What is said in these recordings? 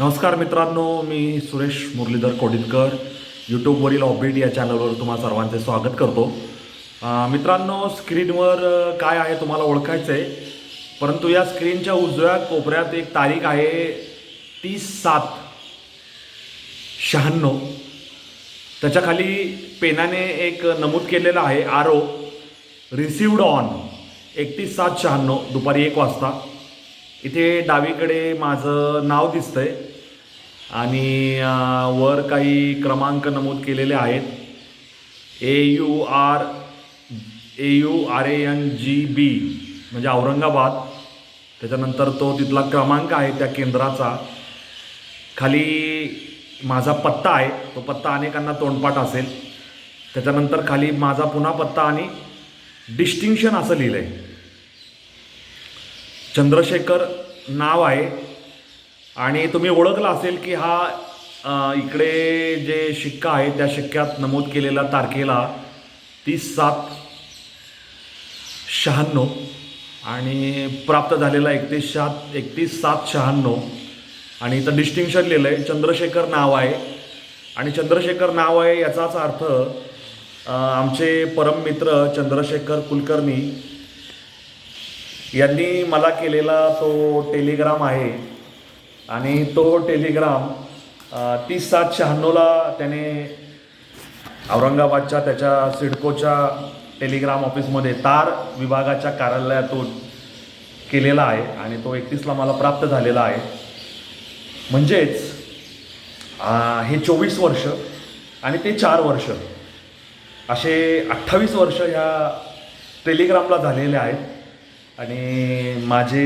नमस्कार मित्रांनो मी सुरेश मुरलीधर कोडितकर. यूट्यूबवरील ऑबिट या चॅनलवर तुम्हा सर्वांचे स्वागत करतो. मित्रांनो स्क्रीनवर काय आहे तुम्हाला ओळखायचं आहे परंतु या स्क्रीनच्या उजव्या कोपऱ्यात एक तारीख आहे तीस सात शहाण्णव. त्याच्याखाली पेनाने एक नमूद केलेलं आहे आर ओ रिसिवड ऑन एकतीस सात शहाण्णव दुपारी एक वाजता. इथे डावीकडे माझं नाव दिसतंय. आणि वर काही क्रमांक नमूद केलेले आहेत. A U R A U R A N G B म्हणजे औरंगाबाद. त्याच्यानंतर तो तिथला क्रमांक आहे त्या केंद्राचा. खाली माझा पत्ता आहे. तो पत्ता अनेकांना तोंडपाठ असेल. त्याच्यानंतर खाली माझा पुन्हा पत्ता आणि डिस्टिंक्शन असं लिहिलं आहे चंद्रशेखर नाव आहे. आणि तुम्ही ओळखला असेल की हा इकडे जे शिक्का आहे त्या शिक्क्यात नमूद केलेल्या तारखेला तीस सात शहाण्णव आणि प्राप्त झालेला एकतीस सात एकतीस सात शहाण्णव. आणि इथं डिस्टिंक्शन लिहिलं आहे चंद्रशेखर नाव आहे. आणि चंद्रशेखर नाव आहे याचाच अर्थ आमचे आमचे परममित्र चंद्रशेखर कुलकर्णी यांनी मला केलेला तो टेलिग्राम आहे. आणि तो टेलिग्राम तीस सात शहाण्णवला त्याने औरंगाबादच्या त्याच्या सिडकोच्या टेलिग्राम ऑफिसमध्ये तार विभागाच्या कार्यालयातून केलेला आहे आणि तो एकतीसला मला प्राप्त झालेला आहे. म्हणजेच हे चोवीस वर्ष आणि ते चार वर्ष असे अठ्ठावीस वर्ष ह्या टेलिग्रामला झालेले आहेत. आणि माझे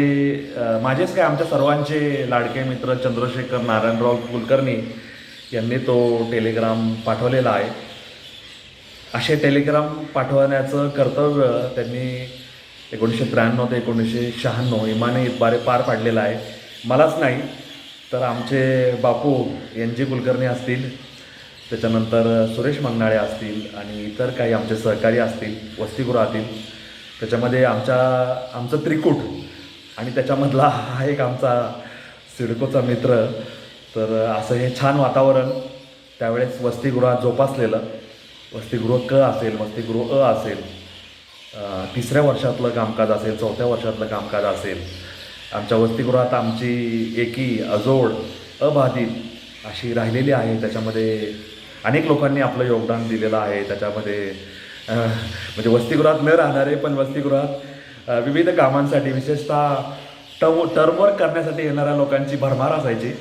माझेच काय आमच्या सर्वांचे लाडके मित्र चंद्रशेखर नारायणराव कुलकर्णी यांनी तो टेलिग्राम पाठवलेला आहे. असे टेलिग्राम पाठवण्याचं कर्तव्य त्यांनी एकोणीसशे त्र्याण्णव ते एकोणीसशे शहाण्णव इमाने इतबारे पार पाडलेलं आहे. मलाच नाही तर आमचे बापू एन जी कुलकर्णी असतील त्याच्यानंतर सुरेश मंगनाळे असतील आणि इतर काही आमचे सहकारी असतील वसतिगृहातील त्याच्यामध्ये आमच्या आमचं त्रिकूट आणि त्याच्यामधला हा एक आमचा सिडकोचा मित्र. तर असं हे छान वातावरण. त्यावेळेस वसतिगृहात जोपासलेलं. वसतिगृह क असेल वसतिगृह अ असेल. तिसऱ्या वर्षातलं कामकाज असेल चौथ्या वर्षातलं कामकाज असेल. आमच्या वसतिगृहात आमची एकी अजोड अबाधित अशी राहिलेली आहे. त्याच्यामध्ये अनेक लोकांनी आपलं योगदान दिलेलं आहे. त्याच्यामध्ये म्हणजे वसतिगृहात न राहणारे पण वसतिगृहात विविध कामांसाठी विशेषतः टव टर्मवर्क करण्यासाठी येणाऱ्या लोकांची भरमार असायची.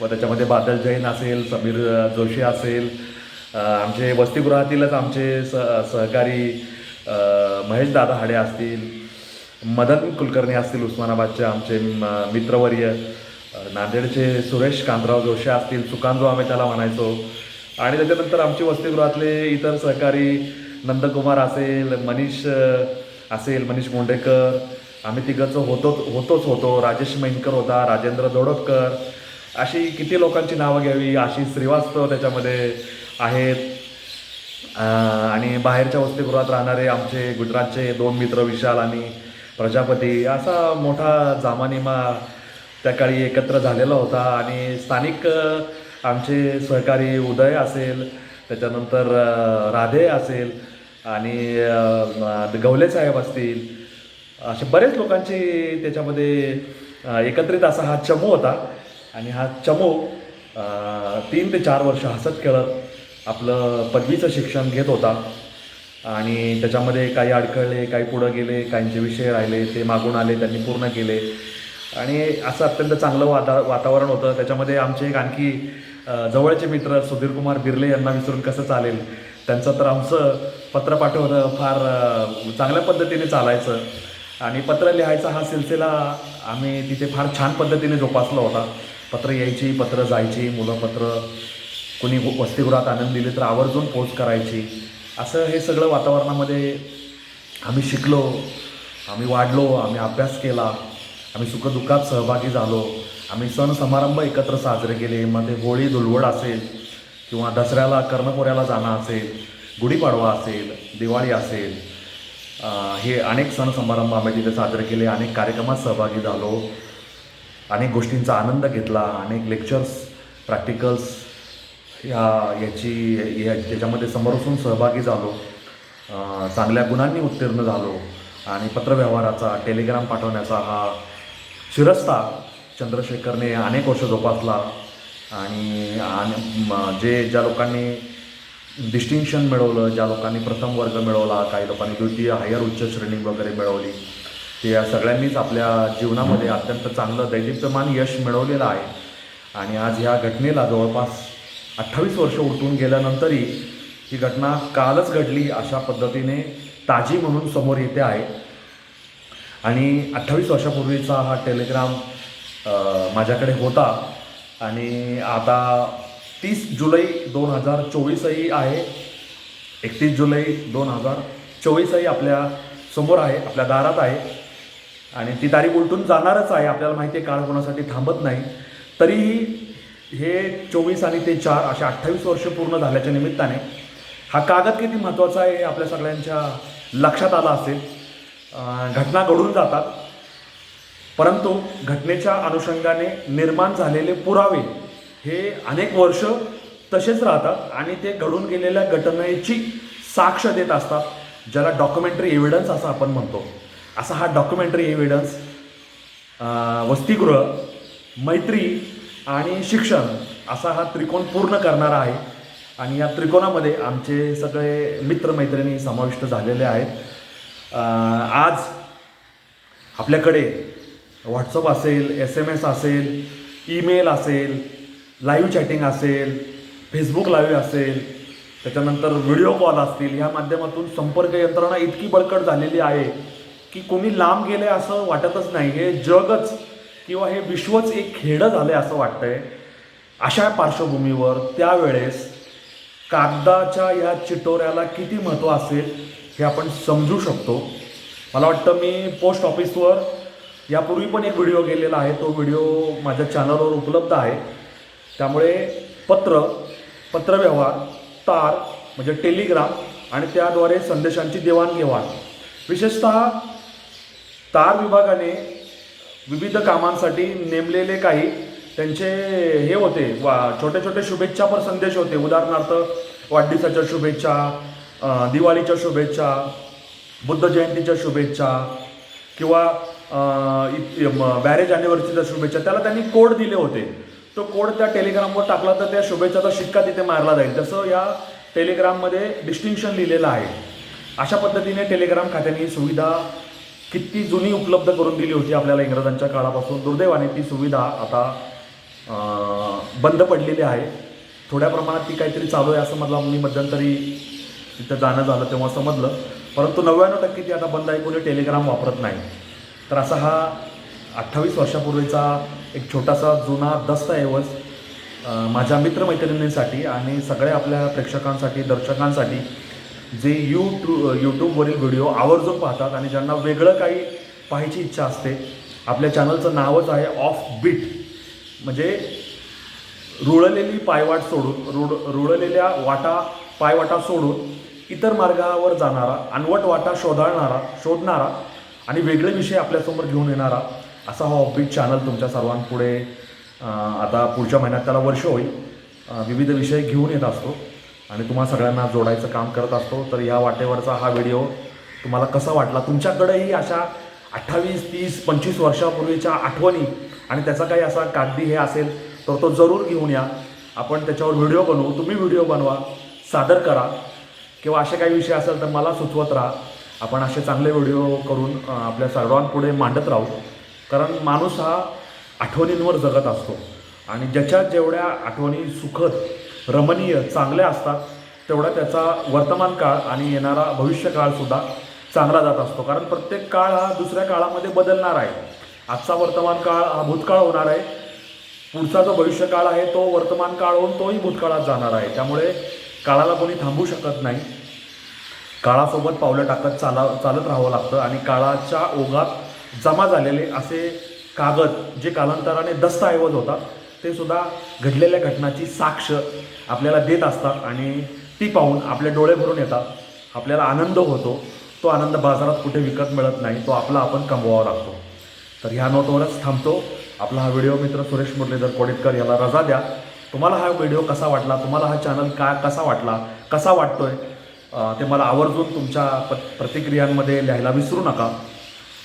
व त्याच्यामध्ये बादल जैन असेल समीर जोशी असेल आमचे वसतिगृहातीलच आमचे स सहकारी महेश महेशदादा हाडे असतील मदन कुलकर्णी असतील उस्मानाबादचे आमचे म- मित्रवर्य नांदेडचे सुरेश कांतराव जोशी असतील सुकांजो आम्ही त्याला म्हणायचो. आणि त्याच्यानंतर आमची वसतिगृहातले इतर सहकारी नंदकुमार असेल मनीष असेल मनीष मुंडेकर. आम्ही तिघंचं होतोच होतोच होतो. राजेश मैनकर होता राजेंद्र दोडपकर. अशी किती लोकांची नावं घ्यावी अशी श्रीवास्तव त्याच्यामध्ये आहेत. आणि बाहेरच्या वसतिगृहात राहणारे आमचे गुजरातचे दोन मित्र विशाल आणि प्रजापती. असा मोठा जामानिमा त्या काळी एकत्र झालेला होता. आणि स्थानिक आमचे सहकारी उदय असेल त्याच्यानंतर राधे असेल आणि गवले साहेब असतील असे बरेच लोकांची त्याच्यामध्ये एकत्रित असा हा चमू होता. आणि हा चमू तीन ते चार वर्ष हसत खेळत आपलं पदवीचं शिक्षण घेत होता. आणि त्याच्यामध्ये काही अडखळले काही पुढं गेले काहींचे विषय राहिले ते मागून आले त्यांनी पूर्ण केले. आणि असं अत्यंत चांगलं वाता वातावरण होतं. त्याच्यामध्ये आमचे एक आणखी जवळचे मित्र सुधीरकुमार बिर्ले यांना विसरून कसं चालेल त्यांचं तर आमचं पत्र पाठवणं फार चांगल्या पद्धतीने चालायचं. आणि पत्र लिहायचा हा सिलसिला आम्ही तिथे फार छान पद्धतीने जोपासला होता. पत्र यायची पत्र जायची मुलं पत्र कोणी वसतिगृहात आनंद दिले तर आवर्जून पोच करायची. असं हे सगळं वातावरणामध्ये आम्ही शिकलो आम्ही वाढलो आम्ही अभ्यास केला आम्ही सुखदुःखात सहभागी झालो. आम्ही सण समारंभ एकत्र साजरे केले मध्ये होळी धुळवड असेल किंवा दसऱ्याला कर्णपुऱ्याला जाणं असेल. गुढीपाडवा असेल दिवाळी असेल हे अनेक सण समारंभ आम्ही तिथे साजरे केले अनेक कार्यक्रमात सहभागी झालो अनेक गोष्टींचा आनंद घेतला अनेक लेक्चर्स प्रॅक्टिकल्स या याची या त्याच्यामध्ये समोरसून सहभागी झालो चांगल्या गुणांनी उत्तीर्ण झालो आणि पत्रव्यवहाराचा टेलिग्राम पाठवण्याचा हा शिरस्ता चंद्रशेखरने अनेक वर्ष जोपासला आणि आणि म- जे ज्या लोकांनी डिस्टिंक्शन मिळवलं ज्या लोकांनी प्रथम वर्ग मिळवला काही लोकांनी द्वितीय हायर उच्च श्रेणी वगैरे मिळवली. ते या सगळ्यांनीच आपल्या जीवनामध्ये अत्यंत चांगलं दैदिप्यमान यश मिळवलेलं आहे. आणि आज ह्या घटनेला जवळपास अठ्ठावीस वर्ष उलटून गेल्यानंतरही ही घटना कालच घडली अशा पद्धतीने ताजी म्हणून समोर येते आहे. आणि अठ्ठावीस वर्षापूर्वीचा हा टेलिग्राम माझ्याकडे होता. आणि आता तीस जुलै दोन हजार चोवीसही आहे. एकतीस जुलै दोन हजार चोवीसही आपल्यासमोर आहे आपल्या दारात आहे. आणि ती तारीख उलटून जाणारच आहे आपल्याला माहिती आहे काळ कोणासाठी थांबत नाही. तरीही हे चोवीस आणि ते चार असे अठ्ठावीस वर्ष पूर्ण झाल्याच्या निमित्ताने हा कागद किती महत्त्वाचा आहे हे आपल्या सगळ्यांच्या लक्षात आलं असेल. घटना घडून जातात. परंतु घटनेच्या अनुषंगाने निर्माण झालेले पुरावे हे अनेक वर्ष तसेच राहतात आणि ते घडून गेलेल्या घटनेची साक्ष देत असतात ज्याला डॉक्युमेंटरी एव्हिडन्स असं आपण म्हणतो. असा हा डॉक्युमेंटरी एव्हिडन्स वसतिगृह मैत्री आणि शिक्षण असा हा त्रिकोण पूर्ण करणारा आहे. आणि या त्रिकोणामध्ये आमचे सगळे मित्रमैत्रिणी समाविष्ट झालेले आहेत. आज आपल्याकडे व्हॉट्सअप असेल एस एम एस असेल ईमेल असेल लाईव्ह चॅटिंग असेल फेसबुक लाईव्ह असेल त्याच्यानंतर व्हिडिओ कॉल असतील या माध्यमातून संपर्क यंत्रणा इतकी बळकट झालेली आहे की कोणी लांब गेले असं वाटतच नाही. हे जगच किंवा हे विश्वच एक खेडं झालं असं वाटतंय. अशा पार्श्वभूमीवर त्यावेळेस कागदाच्या या चिटोऱ्याला किती महत्त्व असेल हे आपण समजू शकतो. मला वाटतं मी पोस्ट ऑफिसवर यापूर्वी पण एक व्हिडिओ गेलेला आहे. तो व्हिडिओ माझ्या चॅनलवर उपलब्ध आहे. त्यामुळे पत्र पत्रव्यवहार तार म्हणजे टेलिग्राम आणि त्याद्वारे संदेशांची देवाणघेवाण. विशेषतः तार विभागाने विविध कामांसाठी नेमलेले काही त्यांचे हे होते वा छोटे छोटे शुभेच्छा पण संदेश होते. उदाहरणार्थ वाढदिवसाच्या शुभेच्छा दिवाळीच्या शुभेच्छा बुद्ध जयंतीच्या शुभेच्छा किंवा इ- मॅरेज अॅनिव्हर्सरीच्या शुभेच्छा. त्याला त्यांनी कोड दिले होते. तो कोड त्या टेलिग्रामवर टाकला तर त्या शुभेच्छाचा शिक्का तिथे मारला जाईल. तसं या टेलिग्राममध्ये डिस्टिंक्शन लिहिलेलं आहे. अशा पद्धतीने टेलिग्राम खात्याने ही सुविधा किती जुनी उपलब्ध करून दिली होती आपल्याला इंग्रजांच्या काळापासून? दुर्दैवाने ती सुविधा आता बंद पडलेली आहे. थोड्या प्रमाणात ती काहीतरी चालू आहे असं मला मी मध्यंतरी तिथं जाणं झालं तेव्हा समजलं. परंतु नव्याण्णव टक्के ती आता बंद आहे कोणी टेलिग्राम वापरत नाही. तर असा हा अठ्ठावीस वर्षापूर्वीचा एक छोटासा जुना दस्तऐवज माझ्या मित्रमैत्रिणींसाठी आणि सगळ्या आपल्या प्रेक्षकांसाठी दर्शकांसाठी जे यूट्यू यूट्यूबवरील व्हिडिओ आवर्जून पाहतात आणि ज्यांना वेगळं काही पाहायची इच्छा असते आपल्या चॅनलचं नावच आहे ऑफ बीट. म्हणजे रुळलेली पायवाट सोडून रुळ रुळलेल्या वाटा पायवाटा सोडून इतर मार्गावर जाणारा अनवट वाटा शोधाळणारा शोधणारा आणि वेगळे विषय आपल्यासमोर घेऊन येणारा असा हा ऑफबीट चॅनल तुमच्या सर्वांपुढे आता पुढच्या महिन्यात त्याला वर्ष होईल. विविध विषय घेऊन येत असतो आणि तुम्हा सगळ्यांना जोडायचं काम करत असतो. तर या वाटेवरचा हा व्हिडिओ तुम्हाला कसा वाटला? तुमच्याकडेही अशा अठ्ठावीस तीस पंचवीस वर्षापूर्वीच्या आठवणी आणि त्याचा काही असा कागदी हे असेल तर तो जरूर घेऊन या. आपण त्याच्यावर व्हिडिओ बनवू. तुम्ही व्हिडिओ बनवा सादर करा. किंवा असे काही विषय असेल तर मला सुचवत राहा. आपण असे चांगले व्हिडिओ करून आपल्या सर्वांपुढे मांडत राहू. कारण माणूस हा आठवणींवर जगत असतो. आणि ज्याच्या जेवढ्या आठवणी सुखद रमणीय चांगल्या असतात तेवढा त्याचा वर्तमान काळ आणि येणारा भविष्यकाळसुद्धा चांगला जात असतो. कारण प्रत्येक काळ हा दुसऱ्या काळामध्ये बदलणार आहे. आजचा वर्तमान काळ हा भूतकाळ होणार आहे. पुढचा जो भविष्यकाळ आहे तो वर्तमान काळ होऊन तोही भूतकाळात जाणार आहे. त्यामुळे काळाला कोणी थांबू शकत नाही. काळासोबत पावलं टाकत चाला चालत राहावं लागतं आणि काळाच्या ओघात जमा झालेले असे कागद जे कालांतराने दस्तऐवज होतात ते सुद्धा घडलेल्या घटनाची साक्ष आपल्याला देत असतात आणि ती पाहून आपले डोळे भरून येतात. आपल्याला आनंद होतो. तो आनंद बाजारात कुठे विकत मिळत नाही तो आपला आपण कमवावा लागतो. तर ह्या नोटवरच थांबतो. आपला हा व्हिडिओ मित्र सुरेश मुरलीधर कोडितकर याला रजा द्या. तुम्हाला हा व्हिडिओ कसा वाटला? तुम्हाला हा चॅनल का कसा वाटला? कसा वाटतोय? ते मला आवर्जून तुमच्या प प्रतिक्रियांमध्ये लिहायला विसरू नका.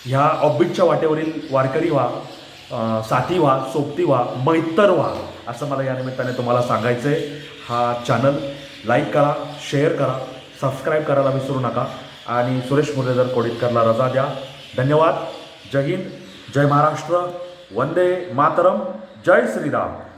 ह्या ऑबिटच्या वाटेवरील वारकरी व्हा साथी व्हा सोबती व्हा मैत्तर व्हा असं मला या निमित्ताने तुम्हाला सांगायचं आहे हा चॅनल लाईक करा शेअर करा सबस्क्राईब करायला विसरू नका. आणि सुरेश मुरलीधर कोडितकरला रजा द्या. धन्यवाद. जय हिंद. जय महाराष्ट्र. वंदे मातरम. जय श्रीराम.